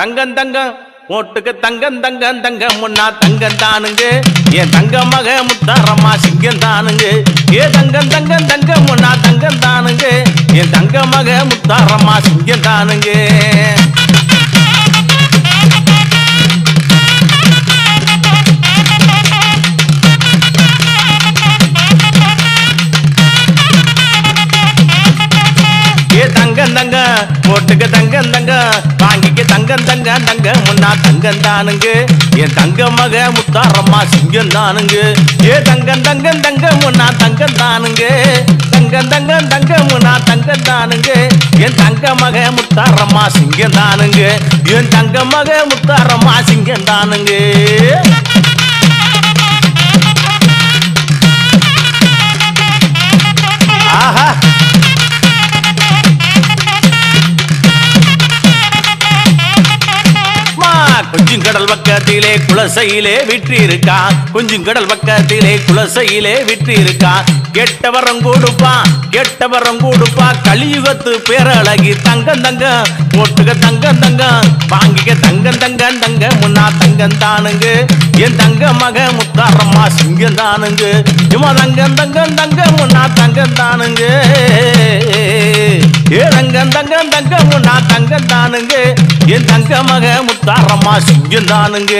தங்கம் தங்கம். ஓட்டுக்கு தங்கம் தங்கம் தங்கம். முன்னா தங்கம் தானுங்க. என் தங்க மக முத்தாரம்மா சிங்கம் தானுங்க. ஏ தங்கம் தங்கம் தங்கம். முன்னா தங்கம் தானுங்க. என் தங்க மக முத்தாரம்மா சிங்கம் தானுங்க. ஏ தங்கம் தங்க ஓட்டுக்கு தங்கம் தங்கம். தங்கம் தங்க தங்க முன்னா தங்கம் தானுங்க. என் தங்க மக முத்தாரம்மா சிங்கம் தானுங்க. ஏ தங்கம் தங்கம் தங்க முன்னா தங்கம் தானுங்க. தங்கம் தங்கம் தங்க முன்னா தங்கம் தானுங்க. என் தங்க மக முத்தாரம்மா சிங்கம் தானுங்க. என் தங்க மக முத்தாரம்மா சிங்கம் தானுங்க. குஞ்சுங்கடல் கடல் பக்கத்திலே குலசையிலே விற்றி இருக்கா கொஞ்சம் கடல் பக்கத்திலே குலசையிலே விற்றி இருக்கா கெட்டவரம் கொடுப்பா கெட்டவரம் கூடுப்பா. கலியுகத்து பேரழகி தங்கம் தங்க போட்டுக தங்கம் தங்க வாங்கிக்க தங்கம் தங்கம் தங்க முன்னா தங்கம் தானுங்க. என் தங்க மக முத்தாரம்மா சிங்கம் தானுங்க. இம்மா தங்கம் தங்கம் தங்க முன்னா தங்கம் தானுங்க. ஏ தங்கம் தங்கம் தங்கம் முன்னா தங்கம் தானுங்க. என் தங்க மக முத்தாரம்மா சிங்கம் தானுங்க.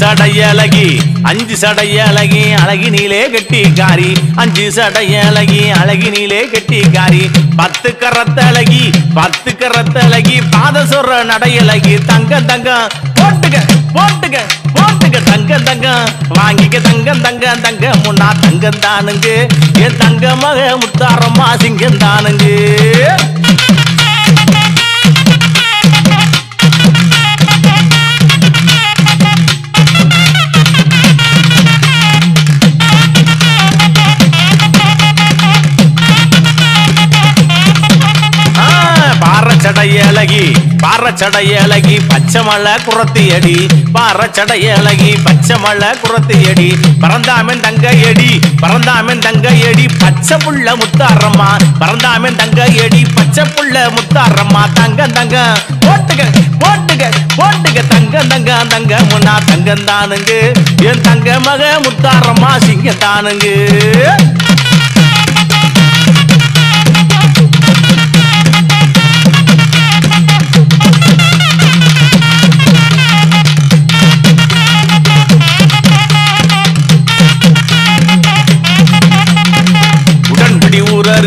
அஞ்சு சடை அழகி அஞ்சு சடை அழகி அழகினிலே கெட்டிக்காரி அஞ்சு சடை அழகி அழகினிலே கெட்டிக்காரி பத்து கரத்தழகி பத்து கரத்தழகி பாத சொல்ற நடையழகி. தங்க தங்க போட்டுக்க போட்டுக்க போட்டுக்க தங்க தங்க வாங்கிக்க தங்கம் தங்க தங்க முன்னா தங்கம் தானுங்க. என் தங்க மக முத்தாரம்மா சிங்கம் தானுங்க. பாறச்சடை அழகி சடையலகி பச்சை மலை குரத்தி அடி பாறச்சடை பச்சை மலை குரத்தி அடி பறந்தாமன் தங்க எடி பறந்தாமன் தங்க எடி பச்சை புள்ள முத்தாரம்மா. பறந்தாமன் தங்க எடி பச்சை புள்ள முத்தாரம்மா. தங்க தங்க போட்டுக போட்டுக போட்டுக தங்க தங்க தங்க முன்னா தங்கம் தானுங்க. என் தங்க மக முத்தாரம்மா சிங்க தானுங்க.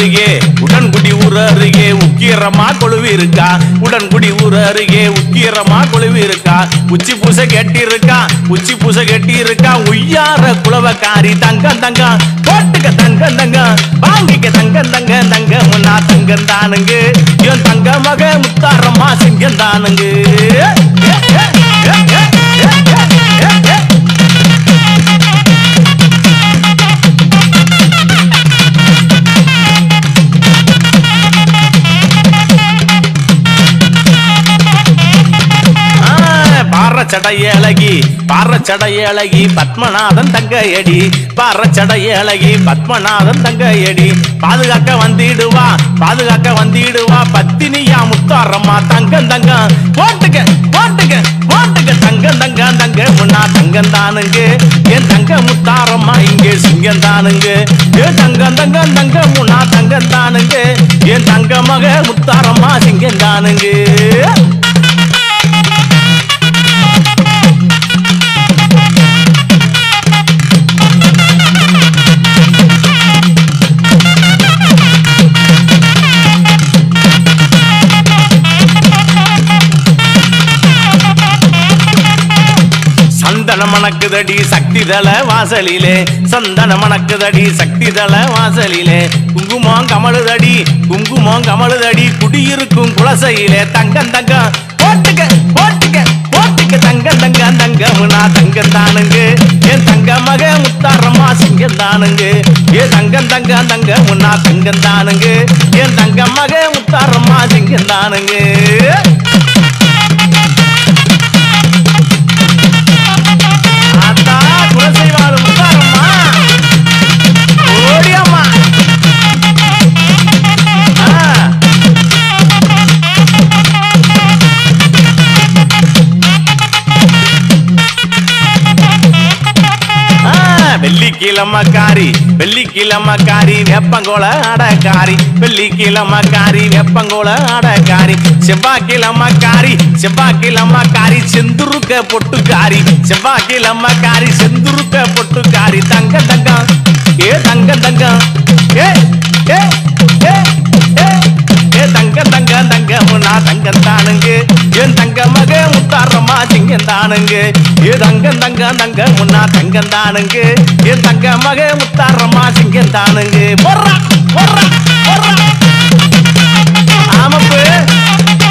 அருகே உடன்குடி ஊர் அருகே உக்கீரமா கொழுவி இருக்கா உடன்குடி ஊர் அருகே உக்கீரமா கொழுவி இருக்கா உச்சி பூசை கெட்டி இருக்கா உச்சி பூசை கெட்டி இருக்கா உய்யார குலவக்காரி தங்கம் தங்கம். போட்டுக்க தங்கம் தங்கம். வாங்கிக்க தங்கம் தங்க தங்க முன்னா தங்கம் தானுங்க. என் தங்க மக முத்தாரம்மா சிங்கம் தானுங்க. பாறச்சடை அழகி பாறச்சடை அழகி பத்மநாதன் தங்கையடி. பாறச்சடை அழகி பத்மநாதன் தங்கையடி. பாதுகாக்க வந்திடுவா பாதுகாக்க வந்திடுவா பத்தினியா முத்தாரம்மா தங்கம் தங்கம். போட்டுக்க போட்டுக்க போட்டுக்க தங்கம் தங்கம் தங்க முன்னா தங்கம் தானுங்க என் தங்க முத்தாரம்மா இங்கே சிங்கம் தானுங்க. ஏன் தங்கம் தங்கம் தங்க முன்னா தங்கம் தானுங்க என் தங்க மக முத்தாரம்மா சிங்கம் தானுங்க. மணக்குதடி சக்தி தல வாசலிலே. சந்தன மணக்குதடி சக்தி தல வாசலிலே. குங்குமம் கமழுதடி குங்குமம் கமழுதடி குடியிருக்கும் குலசையிலே. தங்கம் தங்கம் போட்டுக்க போட்டுக்க சங்கம் தங்கம் தங்க நான் தங்கம் தானுங்க. என் தங்க மக முத்தாரம்மா சிங்கம் தானுங்க. ஏ தங்கம் தங்க நான் தங்கம் தானுங்க. என் தங்க மக முத்தாரம்மா சிங்கம் தானுங்க. வெள்ளிக்கிழமக்காரி வெள்ளிக்கிழமக்காரி வெப்பங்கோல அடக்காரி வெள்ளிக்கிழமக்காரி வெப்பங்கோல அடக்காரி செவ்வாய்க்கிழமக்காரி செவ்வாய்க்கிழமக்காரி செந்துருக்க பொட்டுக்காரி செவ்வாய்க்கிழமக்காரி செந்துருக்க பொட்டுக்காரி தங்க தங்க ஏ தங்கம் தங்கம் தங்க முன்னா தங்கம் தானுங்க. என் தங்க மக முத்தாரம்மா சிங்கம் தானுங்க. போடுறா போடுறா போடுறா ஆமப்பு.